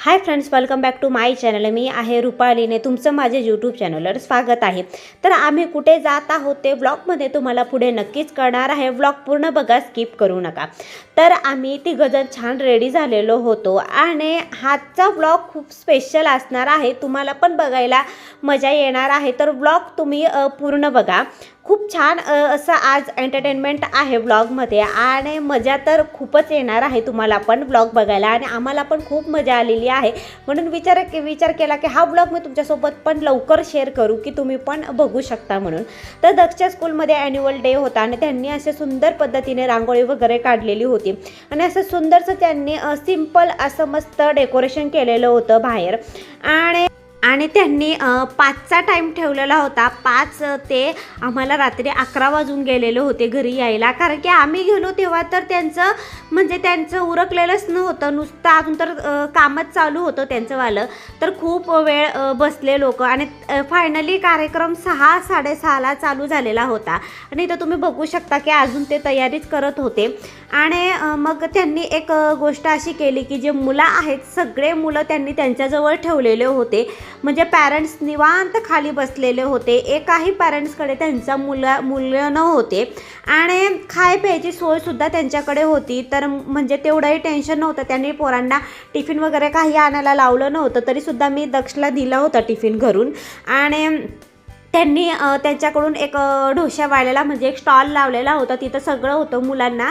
Hi friends welcome back to my channel मी आहे रुपालीने तुमचं माझे यूट्यूब चॅनलवर स्वागत आहे. तर आम्ही कुठे जात आहोत ते ब्लॉगमध्ये तुम्हाला पुढे नक्कीच कळणार आहे. व्लॉग पूर्ण बघा स्किप करू नका. तर आम्ही तिघंजण छान रेडी झालेलो होतो आणि हातचा ब्लॉग खूप स्पेशल असणार आहे. तुम्हाला पण बघायला मजा येणार आहे. तर ब्लॉग तुम्ही पूर्ण बघा. खूप छान असं आज एंटरटेनमेंट आहे ब्लॉगमध्ये आणि मजा तर खूपच येणार आहे तुम्हाला पण ब्लॉग बघायला आणि आम्हाला पण खूप मजा आलेली आहे. म्हणून विचार विचार केला की हा ब्लॉग मी तुमच्यासोबत पण लवकर शेअर करू की तुम्ही पण बघू शकता म्हणून. तर दक्षच्या स्कूलमध्ये ॲन्युअल डे होता आणि त्यांनी असे सुंदर पद्धतीने रांगोळी वगैरे काढलेली होती. आणि असं सुंदरसं त्यांनी सिंपल असं मस्त डेकोरेशन केलेलं होतं बाहेर. आणि आणि त्यांनी पाचचा टाईम ठेवलेला होता. पाच ते आम्हाला रात्री अकरा वाजून गेलेले होते घरी यायला. कारण की आम्ही गेलो तेव्हा तर त्यांचं म्हणजे त्यांचं उरकलेलंच नव्हतं. नुसतं अजून तर कामच चालू होतं त्यांचंवालं. तर खूप वेळ बसले लोक. आणि फायनली कार्यक्रम सहा साडेसहाला चालू झालेला होता. आणि इथं तुम्ही बघू शकता की अजून ते तयारीच करत होते. आणि मग त्यांनी एक गोष्ट अशी केली की जे मुलं आहेत सगळे मुलं त्यांनी त्यांच्याजवळ ठेवलेले होते. म्हणजे पॅरेंट्स निवांत खाली बसलेले होते. एकाही पॅरेंट्सकडे त्यांचा मुला मुलं नव्हते. आणि खाय प्यायची सोयसुद्धा त्यांच्याकडे होती. तर म्हणजे तेवढंही टेन्शन नव्हतं. त्यांनी पोरांना टिफिन वगैरे काही आणायला लावलं नव्हतं. तरीसुद्धा मी दक्षला दिला होता टिफिन घरून. आणि त्यांनी त्यांच्याकडून एक ढोशा ढोश्या वाळलेला म्हणजे एक स्टॉल लावलेला होता. तिथं सगळं होतं मुलांना.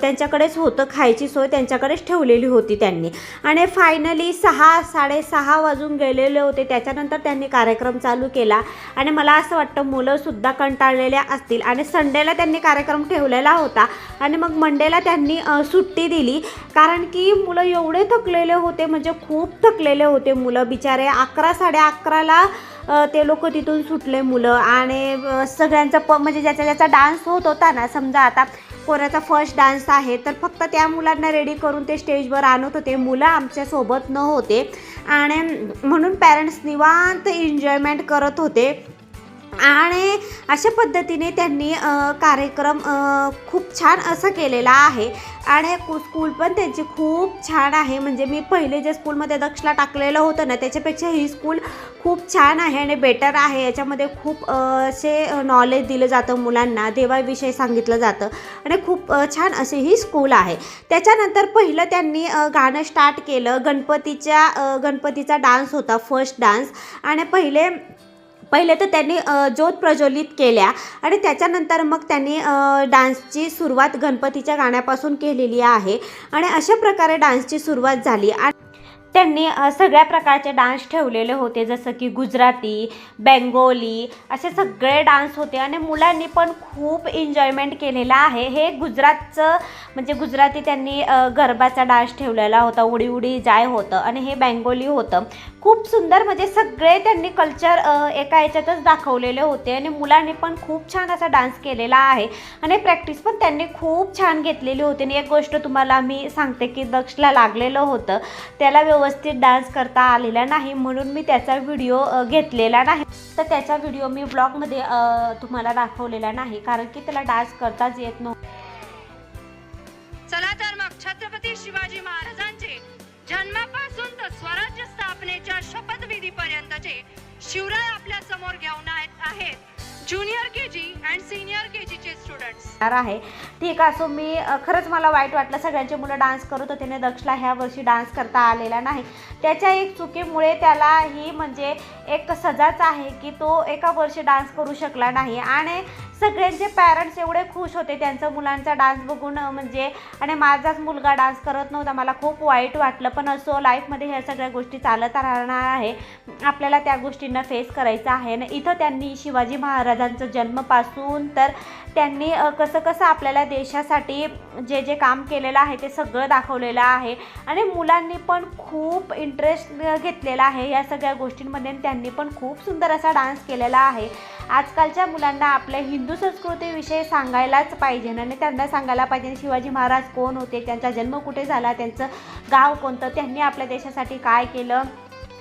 त्यांच्याकडेच होतं खायची सोय त्यांच्याकडेच ठेवलेली होती त्यांनी. आणि फायनली सहा साडेसहा वाजून गेलेले होते. त्याच्यानंतर त्यांनी कार्यक्रम चालू केला. आणि मला असं वाटतं मुलंसुद्धा कंटाळलेल्या असतील. आणि संडेला त्यांनी कार्यक्रम ठेवलेला होता. आणि मग मंडेला त्यांनी सुट्टी दिली. कारण की मुलं एवढे थकलेले होते म्हणजे खूप थकलेले होते मुलं. बिचारे अकरा साडे अकराला ते लोक तिथून सुटले मुलं आणि सगळ्यांचा प म्हणजे ज्याचा ज्याचा डान्स होत होता ना समजा आता कोणाचा फर्स्ट डान्स आहे तर फक्त त्या मुलांना रेडी करून ते स्टेजवर आणत होते. मुलं आमच्यासोबत न होते. आणि म्हणून पॅरेंट्स निवांत एन्जॉयमेंट करत होते. आणि अशा पद्धतीने त्यांनी कार्यक्रम खूप छान असं केलेला आहे. आणि कु- स्कूल पण त्यांची खूप छान आहे. म्हणजे मी पहिले जे स्कूलमध्ये दक्षला टाकलेलं होतं ना त्याच्यापेक्षा ही स्कूल खूप छान आहे आणि बेटर आहे. याच्यामध्ये खूप असे नॉलेज दिलं जातं मुलांना देवाविषयी सांगितलं जातं. आणि खूप छान अशी ही स्कूल आहे. त्याच्यानंतर पहिलं त्यांनी गाणं स्टार्ट केलं. गणपतीच्या गणपतीचा डान्स होता फर्स्ट डान्स आणि पहिले पहिले तर त्यांनी ज्योत प्रज्वलित केल्या आणि त्याच्यानंतर मग त्यांनी डान्सची सुरुवात गणपतीच्या गाण्यापासून केलेली आहे. आणि अशा प्रकारे डान्सची सुरुवात झाली. त्यांनी सगळ्या प्रकारचे डान्स ठेवलेले होते जसं की गुजराती बेंगोली असे सगळे डान्स होते आणि मुलांनी पण खूप एन्जॉयमेंट केलेला आहे. हे गुजरातचं म्हणजे गुजराती त्यांनी गरबाचा डान्स ठेवलेला होता उडी उडी जाय होतं आणि हे बेंगोली होतं. खूप सुंदर म्हणजे सगळे त्यांनी कल्चर एका याच्यातच दाखवलेले होते आणि मुलांनी पण खूप छान असा डान्स केलेला आहे आणि प्रॅक्टिस पण त्यांनी खूप छान घेतलेली होती. आणि एक गोष्ट तुम्हाला मी सांगते की दक्षला लागलेलं होतं त्याला व्यवस्थित डान्स करता आलेला नाही म्हणून मी त्याचा व्हिडिओ घेतलेला नाही. तर त्याचा व्हिडिओ मी ब्लॉगमध्ये तुम्हाला दाखवलेला नाही कारण की त्याला डान्स करताच येत नव्हतं चला तर मग छत्रपती शिवाजी महाराजांचे जन्मापासून तर स्वराज्य स्थापनेच्या शपथविधी पर्यंतचे शिवराय आपल्यासमोर घेऊन आहेत- आहेत. Junior K G and senior K G dancer आहे. ठीक आहे सो मी खरंच मला वाईट वाटलं. सगळ्यांचे मुलं डान्स करत होते आणि दक्षला ह्या वर्षी डान्स करता आलेला नाही. त्याच्या एक चुकीमुळे त्याला ही म्हणजे एक सजाच आहे की तो एका वर्षी डान्स करू शकला नाही. आणि सगळ्यांचे पॅरेंट्स एवढे खुश होते. त्यांचं मुलांचा डान्स बघून म्हणजे आणि माझाच मुलगा डान्स करत नव्हता. मला खूप वाईट वाटलं. पण असो लाईफमध्ये ह्या सगळ्या गोष्टी चालत राहणार आहे. आपल्याला त्या गोष्टींना फेस करायचं आहे. आणि इथं त्यांनी शिवाजी महाराजांचं जन्मपासून तर त्यांनी कसं कसं आपल्याला देशासाठी जे जे काम केलेलं आहे ते सगळं दाखवलेलं आहे. आणि मुलांनी पण खूप इंटरेस्ट घेतलेला आहे या सगळ्या गोष्टींमध्ये. त्यांनी पण खूप सुंदर असा डान्स केलेला आहे. आजकालच्या मुलांना आपल्या हिंदू संस्कृतीविषयी सांगायलाच पाहिजे आणि त्यांना सांगायला पाहिजे शिवाजी महाराज कोण होते? त्यांचा जन्म कुठे झाला? त्यांचं गाव कोणतं? त्यांनी आपल्या देशासाठी काय केलं?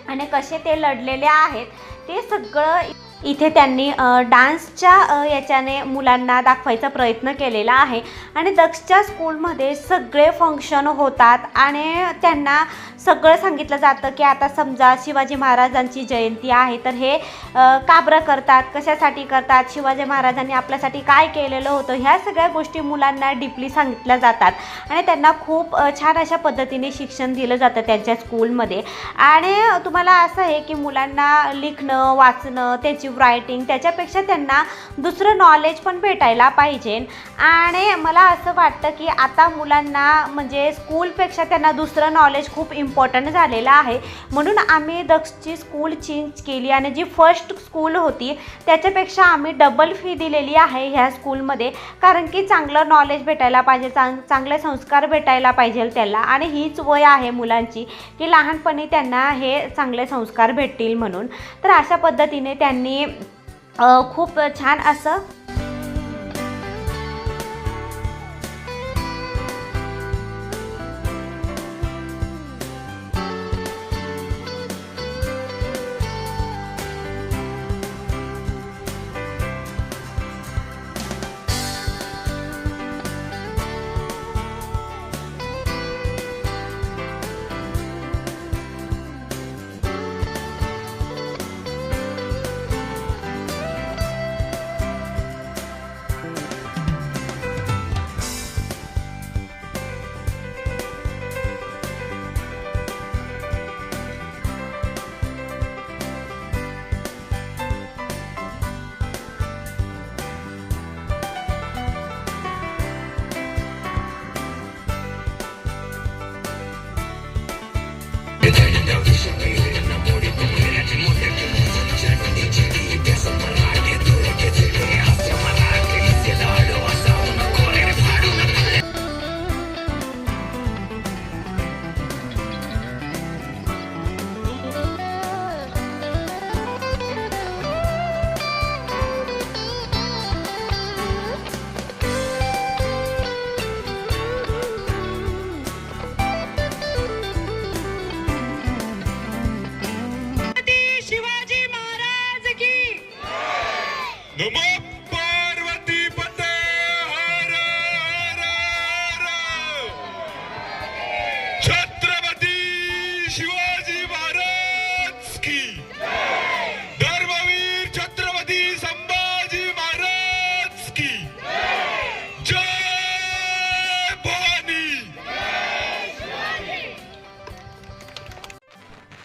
आणि कसे ते लढलेले आहेत? ते सगळं इथे त्यांनी डान्सच्या याच्याने मुलांना दाखवायचा प्रयत्न केलेला आहे. आणि दक्षच्या स्कूलमध्ये सगळे फंक्शन होतात आणि त्यांना सगळं सांगितलं जातं की आता समजा शिवाजी महाराजांची जयंती आहे तर हे अ, का बरं करतात कशासाठी करतात शिवाजी महाराजांनी आपल्यासाठी काय केलेलं होतं ह्या सगळ्या गोष्टी मुलांना डीपली सांगितल्या जातात. आणि त्यांना खूप छान अशा पद्धतीने शिक्षण दिलं जातं त्यांच्या स्कूलमध्ये. आणि तुम्हाला असं आहे की मुलांना लिखणं वाचणं त्याची रायटिंग त्याच्यापेक्षा त्यांना दुसरं नॉलेज पण भेटायला पाहिजे. आणि मला असं वाटतं की आता मुलांना म्हणजे स्कूलपेक्षा त्यांना दुसरं नॉलेज खूप इम्पॉर्टंट झालेलं आहे. म्हणून आम्ही दक्षची स्कूल चेंज केली आणि जी फर्स्ट स्कूल होती त्याच्यापेक्षा आम्ही डबल फी दिलेली आहे ह्या स्कूलमध्ये कारण की चांगलं नॉलेज भेटायला पाहिजे चांग चांगले संस्कार भेटायला पाहिजे त्याला. आणि हीच वय आहे मुलांची की लहानपणी त्यांना हे चांगले संस्कार भेटतील म्हणून. तर अशा पद्धतीने त्यांनी खूप छान असं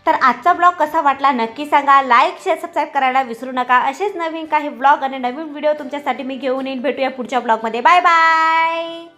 तर आजचा ब्लॉग कसा वाटला नक्की सांगा. लाईक शेअर सबस्क्राईब करायला विसरू नका. असेच नवीन काही ब्लॉग आणि नवीन व्हिडिओ तुमच्यासाठी मी घेऊन येईन. भेटूया पुढच्या ब्लॉगमध्ये. Bye bye